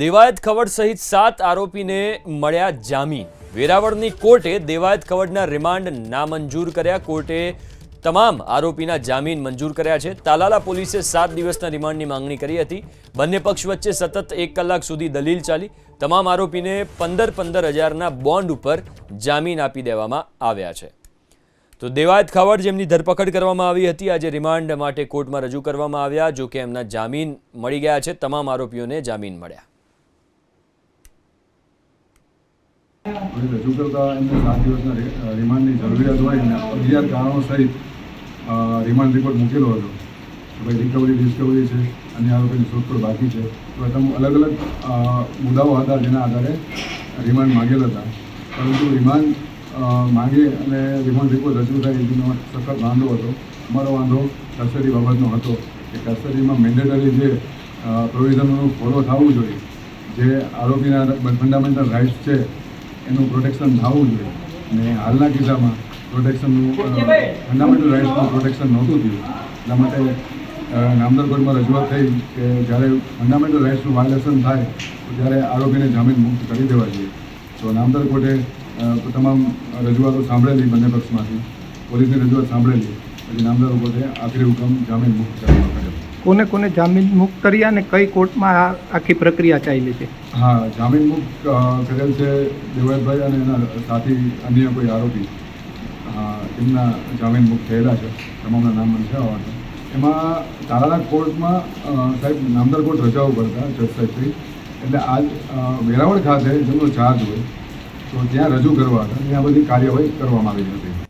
દેવાયત ખવડ સહિત સાત આરોપીને મળ્યા જામીન. વેરાવળની કોર્ટે દેવાયત ખવડના રિમાન્ડ નામંજૂર કર્યા. કોર્ટે તમામ આરોપીના જામીન મંજૂર કર્યા છે. તાલાલા પોલીસે સાત દિવસના રિમાન્ડની માંગણી કરી હતી. બંને પક્ષ વચ્ચે સતત એક કલાક સુધી દલીલ ચાલી. તમામ આરોપીને પંદર પંદર હજારના બોન્ડ ઉપર જામીન આપી દેવામાં આવ્યા છે. તો દેવાયત ખાવડ જેમની ધરપકડ કરવામાં આવી હતી, આજે રિમાન્ડ માટે કોર્ટમાં રજૂ કરવામાં આવ્યા જો કે એમના જામીન મળી ગયા છે. તમામ આરોપીઓને જામીન મળ્યા. હવે રજૂ કરતા એમને સાત દિવસના રિમાન્ડની જરૂરિયાત હોય અને અગિયાર કારણો સહિત રિમાન્ડ રિપોર્ટ મૂકેલો હતો. ભાઈ રિકવરી, ડિસ્કવરી છે અને આરોપીની શોધખોળ બાકી છે. તો તમે અલગ અલગ મુદ્દાઓ હતા જેના આધારે રિમાન્ડ માગેલા હતા. પરંતુ રિમાન્ડ માગે અને રિમાન્ડ રિપોર્ટ રજૂ થાય એનો સખત વાંધો હતો. અમારો વાંધો કસ્ટડી બાબતનો હતો કે કસ્ટડીમાં મેન્ડેટરી જે પ્રોવિઝનોનું ફોલો થવું જોઈએ. જે આરોપીના ફંડામેન્ટલ રાઇટ્સ છે એનું પ્રોટેક્શન થવું જોઈએ. અને હાલના કિસ્સામાં પ્રોટેક્શનનું ફંડામેન્ટલ રાઇટ્સનું પ્રોટેક્શન નહોતું થયું. એટલા માટે નામદાર કોર્ટમાં રજૂઆત થઈ કે જ્યારે ફંડામેન્ટલ રાઇટ્સનું વાયોલેશન થાય, તો ત્યારે આરોપીને જામીન મુક્ત કરી દેવા જોઈએ. તો નામદાર કોર્ટે તમામ રજૂઆતો સાંભળેલી બંને પક્ષમાંથી. પોલીસની રજૂઆત સાંભળેલી. પછી નામદાર કોર્ટે આખરી હુકમ જામીન મુક્ત કરવા કોને કોને જામીન મુક્ત કર્યા અને કઈ કોર્ટમાં આ આખી પ્રક્રિયા ચાલી છે? હા, જામીન મુક્ત કરેલ છે દેવાભાઈ અને એના સાથી અન્ય કોઈ આરોપી. એમના જામીન મુક્ત થયેલા છે. તમામના નામ મને છે. એમાં તારાના કોર્ટમાં સાહેબ, નામદાર કોર્ટ રજાઓ કરતા જજ સાહેબશ્રી એટલે આજ વેરાવળ ખાતે જેમનો ચાર્જ હોય, તો ત્યાં રજૂ કરવા હતા. ત્યાં બધી કાર્યવાહી કરવામાં આવી હતી.